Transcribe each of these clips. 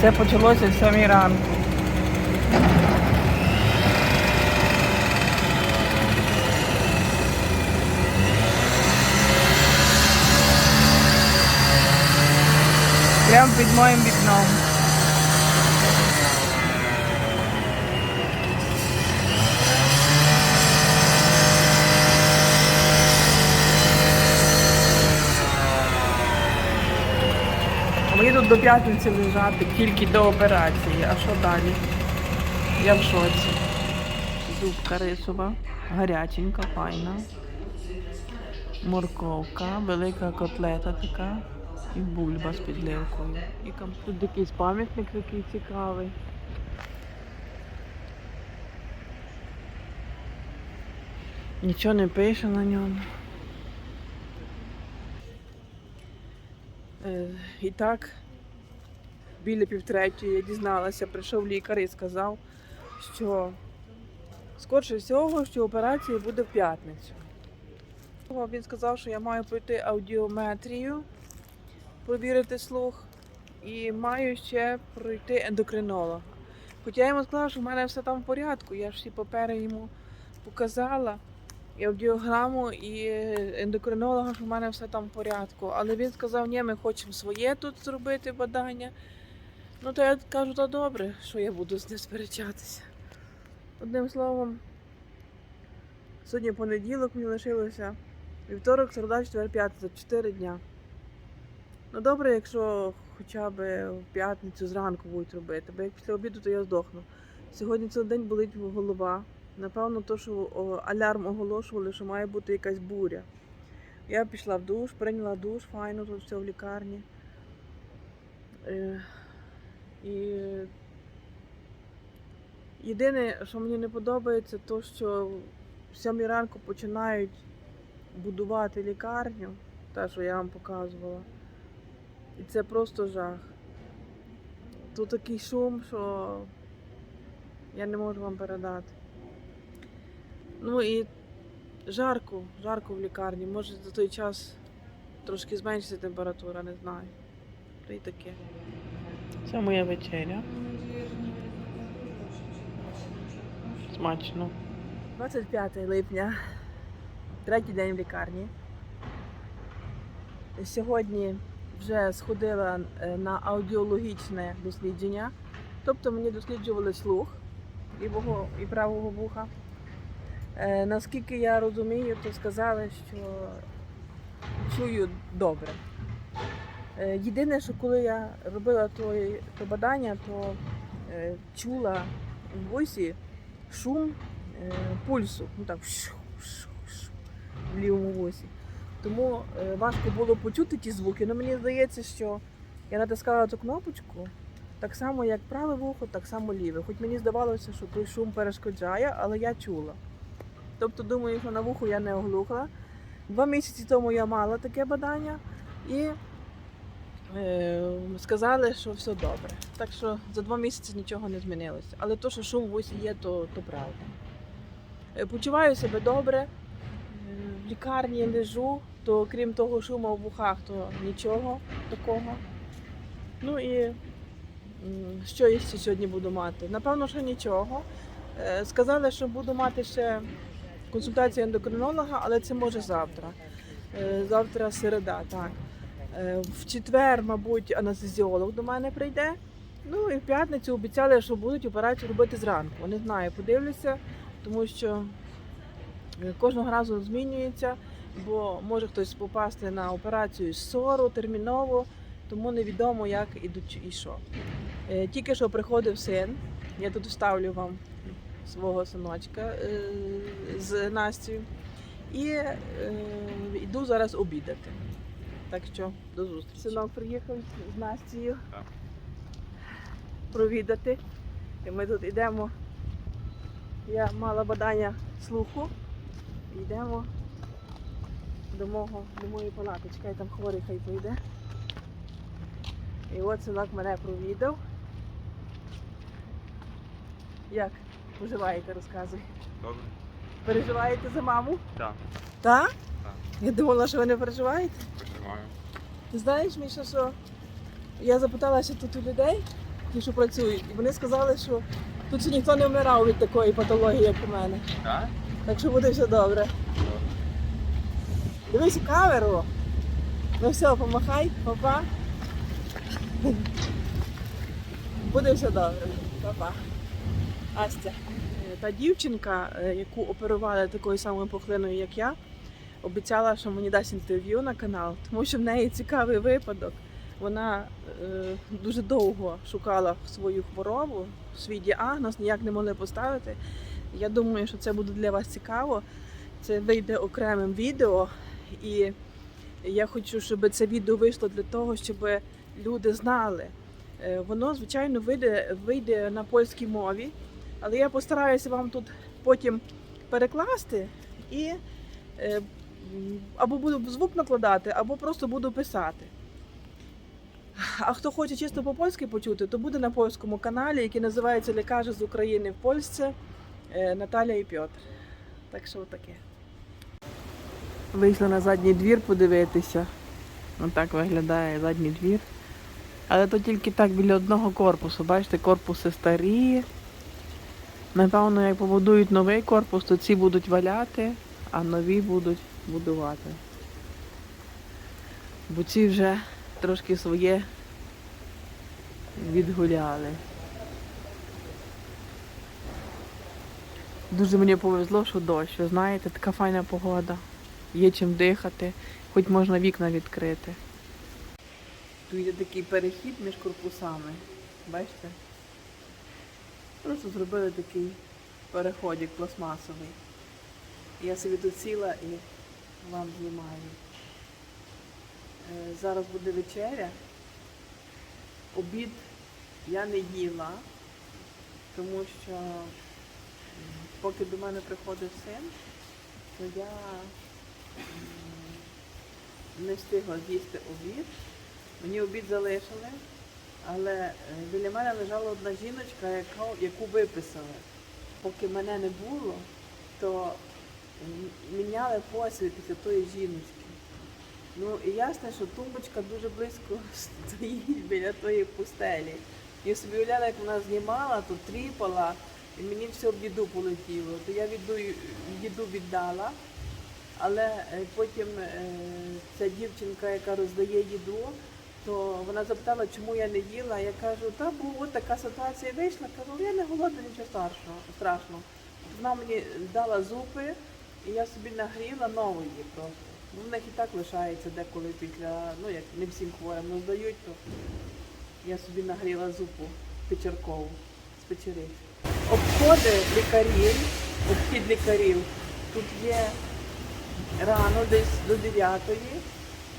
Це почалося в 7 ранку. Прямо під моїм вікном. Мені тут до п'ятниці лежати тільки до операції. А що далі? Я в шоці. Зубка рисова, гаряченька, файна. Морковка, велика котлета така і бульба з підливкою. І там тут якийсь пам'ятник такий цікавий. Нічого не пише на ньому. Е, І так, біля півтретьої я дізналася, прийшов лікар і сказав, що скорше всього, що операція буде в п'ятницю. Він сказав, що я маю пройти аудіометрію, провірити слух, і маю ще пройти ендокринолога. Хоча я йому сказала, що в мене все там в порядку, я ж всі папери йому показала, і аудіограму, і ендокринолога, що в мене все там в порядку. Але він сказав, ні, ми хочемо своє тут зробити бадання. Ну, то я кажу, то добре, що я буду з ним сперечатися. Одним словом, сьогодні понеділок мені лишилося. Вівторок, середа, четвер, п'ятниця, 4 дня. Ну добре, якщо хоча б в п'ятницю зранку будуть робити, бо як після обіду, то я здохну. Сьогодні цілий день болить голова. Напевно, то, що алярм оголошували, що має бути якась буря. Я пішла в душ, прийняла душ, файно тут все в лікарні. І єдине, що мені не подобається, то що в сьомій ранку починають будувати лікарню, те, що я вам показувала. І це просто жах. Тут такий шум, що я не можу вам передати. Ну і жарко, жарко в лікарні. Може за той час трошки зменшиться температура, не знаю. Та й таке. Це моя вечеря. Смачно. 25 липня, третій день в лікарні. Сьогодні вже сходила е, на аудіологічне дослідження. Тобто мені досліджували слух і правого вуха. Е, наскільки я розумію, то сказали, що чую добре. Е, єдине, що коли я робила той, то бадання, то е, чула в вусі шум е, пульсу. Ну так, в лівому вусі. Тому е, важко було почути ті звуки. але мені здається, що я натискала цю кнопочку так само, як праве вухо, так само ліве. Хоч мені здавалося, що той шум перешкоджає, але я чула. Тобто, думаю, що на вухо я не оглухла. Два місяці тому я мала таке бадання і сказали, що все добре. Так що за два місяці нічого не змінилося. Але то, що шум в є, то, то правда. Е, Почуваю себе добре. Е, В лікарні лежу, то крім того шуму в вухах, то нічого такого. Ну і що ще сьогодні буду мати? Напевно, що нічого. Е, Сказали, що буду мати ще консультацію ендокринолога, але це може завтра. Е, Завтра середа, так. Е, В четвер, мабуть, анестезіолог до мене прийде. Ну і в п'ятницю обіцяли, що будуть операцію робити зранку. Не знаю, подивлюся, тому що кожного разу змінюється, бо може хтось попасти на операцію з сору терміново, тому невідомо, як ідуть і що. Е, Тільки що приходив син, я тут вставлю вам свого синочка е, з Настю. І йду зараз обідати. Так що до зустрічі. Синок приїхав з Настю Так. провідати. І ми тут йдемо. Я мала бадання слуху. Йдемо до мого, до моєї палати. Чекай, там хворий хай прийде. І от синок мене провідав. Як поживаєте, розказуй. Добре? Переживаєте за маму? Так, Так? Так. Я думала, що ви не переживаєте. Переживаю. Ти знаєш, Міша, що я запиталася тут у людей, ті, що працюють. І вони сказали, що тут ще ніхто не вмирав від такої патології, як у мене. Так? Так що буде все добре. Дивись у камеру. Ну все, помахай, папа. Буде все добре. Папа. Астя. Е, Та дівчинка, е, яку оперували такою самою пухлиною, як я, обіцяла, що мені дасть інтерв'ю на канал, тому що в неї цікавий випадок. Вона е, дуже довго шукала свою хворобу, свій діагноз, ніяк не могли поставити. Я думаю, що це буде для вас цікаво. Це вийде окремим відео, і я хочу, щоб це відео вийшло для того, щоб люди знали. Е, Воно, звичайно, вийде, вийде на польській мові, але я постараюся вам тут потім перекласти і е, або буду звук накладати, або просто буду писати. А хто хоче чисто по-польськи почути, то буде на польському каналі, який називається Лікарі з України в Польщі. Е, Наталя і Пьотр. Так що таке. Вийшла на задній двір подивитися. Отак виглядає задній двір. Але то тільки так біля одного корпусу. Бачите, корпуси старі. Напевно, як побудують новий корпус, то ці будуть валяти, а нові будуть будувати. Бо ці вже трошки своє відгуляли. Дуже мені повезло, що дощ. Ви знаєте, така файна погода. Є чим дихати, хоч можна вікна відкрити. Тут є такий перехід між корпусами. Бачите? Просто зробили такий переходик пластмасовий. Я собі тут сіла і вам знімаю. Е, Зараз буде вечеря. Обід я не їла, тому що поки до мене приходив син, то я не встигла з'їсти обід. Мені обід залишили, але е, біля мене лежала одна жіночка, яку виписали. Поки мене не було, то міняли посвід після тої жіночки. Ну і ясно, що тумбочка дуже близько стоїть біля тої пустелі. Я собі уявляла, як вона знімала, то тріпала, і мені все в їду полетіло. То я віду, їду віддала, але е, потім е, ця дівчинка, яка роздає їду, то вона запитала, чому я не їла. Я кажу, та бо от така ситуація вийшла. Кажу, я не голодна, нічого страшного. страшного. Вона мені дала зупи, і я собі нагріла нової просто. Ну, в них і так лишається деколи після, ну як не всім хворим роздають, то я собі нагріла зупу печеркову з печерів. Обходи лікарів, обхід лікарів. Тут є рано, десь до 9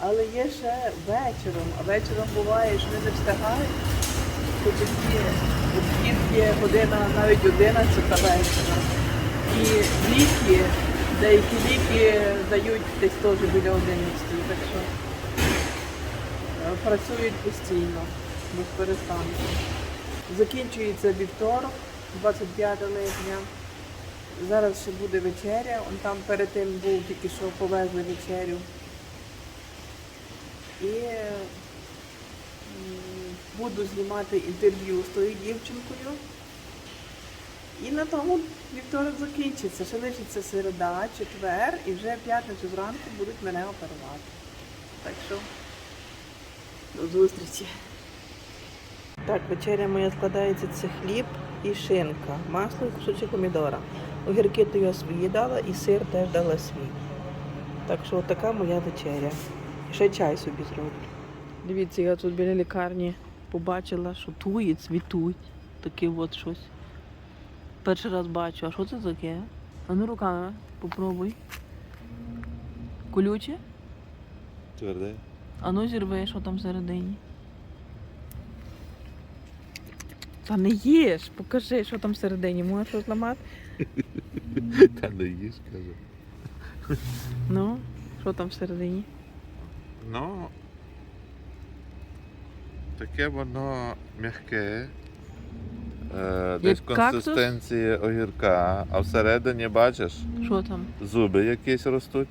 але є ще вечором. А вечором буває, що вони не встигають. То тоді обхід є година, навіть 11 вечора. І ліки, деякі ліки дають десь теж біля 11, так що е, працюють постійно, без перестанку. Закінчується вівторок, 25 липня. Зараз ще буде вечеря. Он там перед тим був тільки що повезли вечерю. І буду знімати інтерв'ю з тою дівчинкою. І на тому вівторок закінчиться. Ще лишиться середа, четвер, і вже п'ятницю зранку будуть мене оперувати. Так що до зустрічі. Так, вечеря моя складається це хліб і шинка, масло і кусочок помідора. Огірки то я свої дала і сир теж дала свій. Так що така моя вечеря. Ще чай собі зроблю. Дивіться, я тут біля лікарні побачила, що туї цвітуть. Таке от щось. Перший раз бачу. А що це таке? А ну руками попробуй. Колюче? Тверде. А ну зірви, що там всередині. Та не їж, покажи, що там всередині. Можеш щось ламати? Та не їж, каже. Ну, що там всередині? Ну, таке воно м'яке. Е, десь Як кактус? консистенції огірка, а всередині бачиш, Що там? зуби якісь ростуть.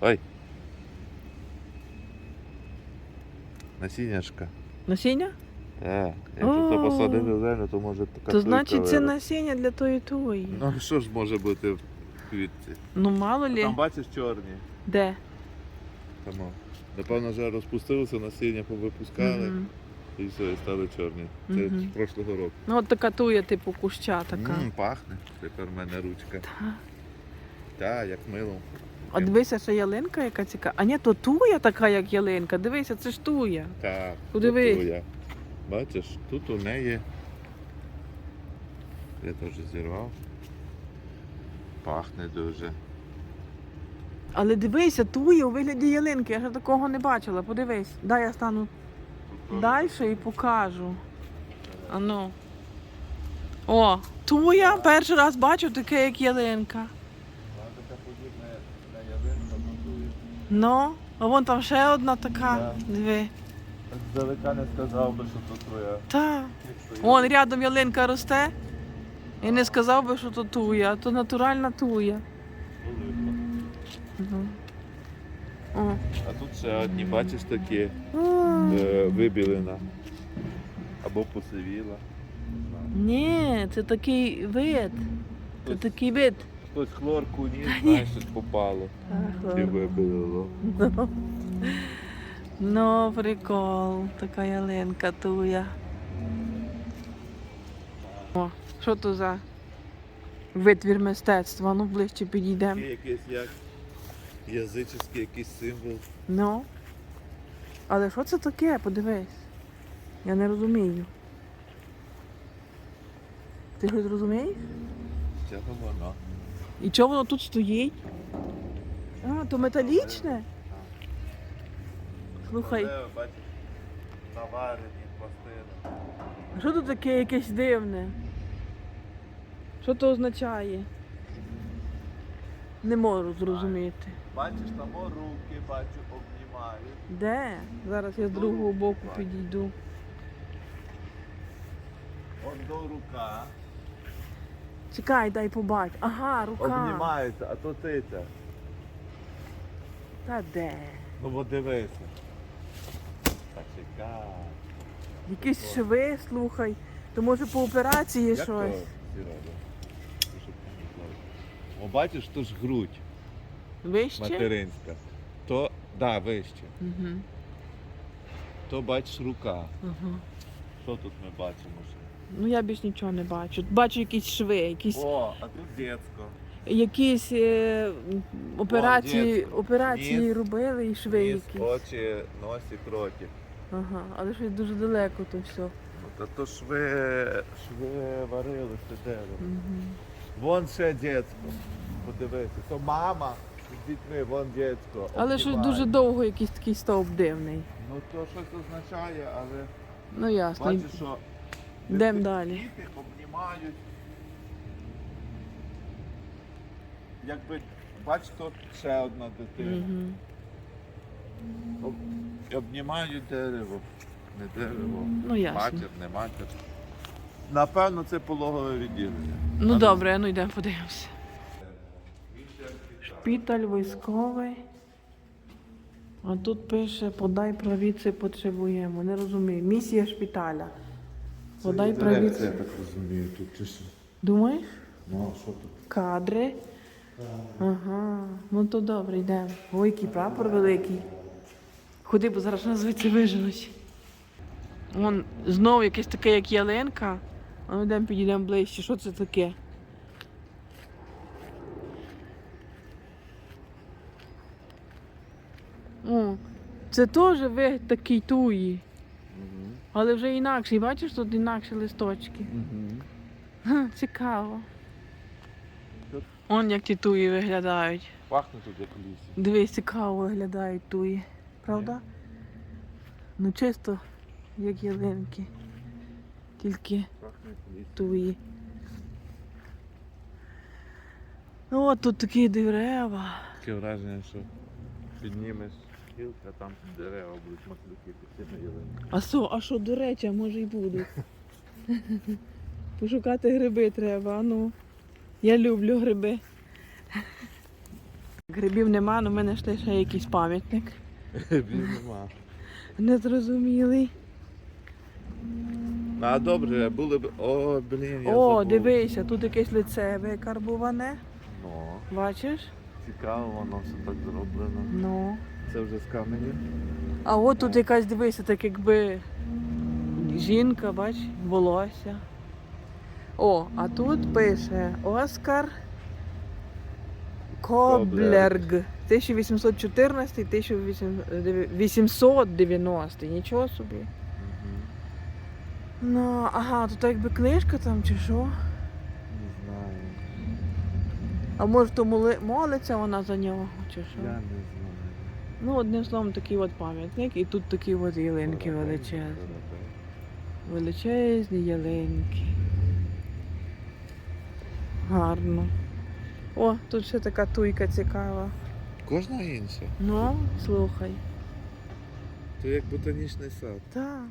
Ой. Насінняшка. Насіння? Е, якщо О. то посадити в землю, то може така То значить це насіння для тої туї. Ну що ж може бути в квітці? Ну мало лі. Там бачиш чорні. Де? Там, о. напевно, вже розпустилося, насіння повипускали Мгм. І все, і стали чорні. Це Мгм. з прошлого року. Ну от така туя, типу куща така. М, пахне. Тепер в мене ручка. Та. Так, як мило. А дивися, ще ялинка яка цікава. А ні, то туя така, як ялинка. Дивися, це ж туя. Так, Подивись. Бачиш, тут у неї. Я теж зірвав. Пахне дуже. Але дивися, туя у вигляді ялинки. Я ще такого не бачила. Подивись. Дай я стану далі і покажу. Ану. О, туя перший раз бачу таке, як ялинка. Вона така подібна на ялинку, готує. Ну, а вон там ще одна така. Диви. Здалека не сказав би, що то твоя. Та. Вон рядом ялинка росте. І не сказав би, що то туя, а то натуральна туя. Мгм. А тут ще одні, бачиш, такі е, вибілена. Або посивіла. Ні, це такий вид. Це Хтось, такий вид. хтось хлорку ніс, знаєш, щось попало. І вибілило. Ну. Ну, прикол, така ялинка туя. О, що то за витвір мистецтва? Ну, ближче підійдемо. Якийсь як язичний якийсь символ. Ну. Але що це таке? Подивись. Я не розумію. Ти щось розумієш? Це воно. І чого воно тут стоїть? А, то металічне? Слухай, бачиш, наварені пластини. що тут таке якесь дивне? Що то означає? Не можу зрозуміти. Бачиш, там руки, бачу, обнімають. Де? Зараз я з другого боку підійду. Он до рука. Чекай, дай побач. Ага, рука. Обнімаються, а то ти це. Та де? Ну бо дивися. Та чекай. Якісь шви, слухай. То може по операції Як щось. то всі роблять? О, бачиш, то ж грудь Вище? материнська. То, да, вище. Угу. То бачиш рука. Угу. Що тут ми бачимо ще? Ну я більш нічого не бачу. Бачу якісь шви, якісь, О, а тут дітсько. якісь е, операції, дітсько. операції Ніс, робили і шви Ніс, якісь. очі, носик, ротик. Ага, але щось дуже далеко то все. Ну, Та то шви, шви варили це дерево. Угу. Вон ще дітсько. Подивися, то мама з дітьми, вон дітсько. Але щось обнімає. дуже довго якийсь такий стовп дивний. Ну то щось означає, але Ну ясно. бачиш, що Йдемо діти- далі. Діти обнімають. Якби, бач, тут ще одна дитина. Угу. Об- Обнімають дерево. Не дерево. Ну ясно. Матір, не матір. Напевно, це пологове відділення. Ну добре, ну йдемо подивимося. Шпіталь військовий. А тут пише подай правіці потребуємо. Не розумію. Місія шпіталя. Подай правіці. так розумію, тут чи? Думаєш? Ну, а що тут? Кадри. Ага. Ну то добре, йдемо. Ой, який прапор великий. Ходи, бо зараз нас звідси виженуть. Вон знову якесь таке, як ялинка. А ну йдемо підійдемо ближче. Що це таке? О, це теж вигляд такий туї. Але вже інакший. Бачиш, тут інакші листочки. Ха, Цікаво. Тут- Он як ті туї виглядають. Пахне тут як в лісі. Дивись, цікаво виглядають туї. Правда? Ну чисто як ялинки. Тільки Пахне як в лісі. туї. Ну от тут такі дерева. Таке враження, що піднімеш гілка, а там дерева будуть маслюки, піти на. А що, а що, до речі, а може й будуть. Пошукати гриби треба, а ну. Я люблю гриби. Грибів нема, але ми знайшли ще якийсь пам'ятник. Він нема. Незрозумілий. А добре, були б. О, блін, я О, забув. дивися, тут якесь лице викарбуване. Ну, Бачиш? цікаво, воно все так зроблено. Ну. Це вже з каменю. А от тут якась дивися, так якби жінка, бач, волосся. О, а тут пише Оскар Коблерг. 1814-1890. Нічого собі. Угу. Ну, ага, тут якби книжка там чи що. Не знаю. А може то моли... молиться вона за нього, чи що? Я не знаю. Ну, одним словом, такий от пам'ятник, і тут такі от ялинки величезні. Величезні ялинки. Гарно. О, тут ще така туйка цікава. Кожна інша. Ну, слухай. То як ботанічний сад. Так.